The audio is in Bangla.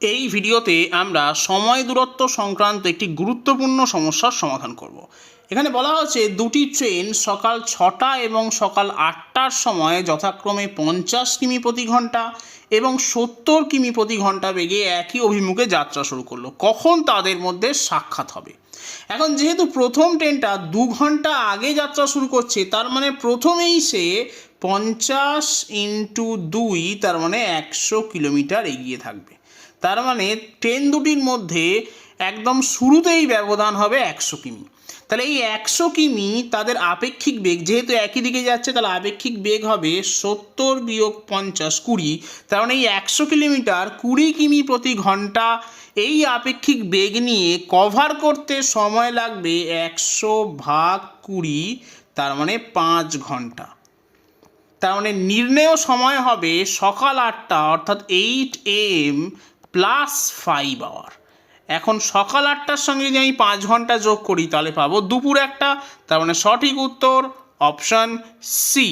এই ভিডিওতে আমরা সময় দূরত্ব সংক্রান্ত একটি গুরুত্বপূর্ণ সমস্যার সমাধান করব। এখানে বলা হচ্ছে দুটি ট্রেন সকাল ছটা এবং সকাল আটটার সময় যথাক্রমে পঞ্চাশ কিমি প্রতি ঘণ্টা এবং সত্তর কিমি প্রতি ঘণ্টা বেগে একই অভিমুখে যাত্রা শুরু করল। কখন তাদের মধ্যে সাক্ষাৎ হবে? এখন যেহেতু প্রথম ট্রেনটা দু ঘণ্টা আগে যাত্রা শুরু করছে, তার মানে প্রথমেই সে পঞ্চাশ ইন্টু দুই, তার মানে একশো কিলোমিটার এগিয়ে থাকবে। তার মানে ট্রেন দুটির মধ্যে একদম শুরুতেই ব্যবধান হবে একশো কিমি। তাহলে এই একশো কিমি তাদের আপেক্ষিক বেগ, যেহেতু একই দিকে যাচ্ছে, তাহলে আপেক্ষিক বেগ হবে সত্তর বিয়োগ পঞ্চাশ কুড়ি। তার মানে এই একশো কিলোমিটার কুড়ি কিমি প্রতি ঘণ্টা এই আপেক্ষিক বেগ নিয়ে কভার করতে সময় লাগবে একশো ভাগ কুড়ি, তার মানে পাঁচ ঘণ্টা। তার মানে নির্ণেয় সময় হবে সকাল আটটা, অর্থাৎ eight M plus five hour এখন সকাল আটটার সঙ্গে যদি আমি পাঁচ ঘণ্টা যোগ করি, তাহলে পাবো দুপুর একটা, তার মানে সঠিক উত্তর অপশান সি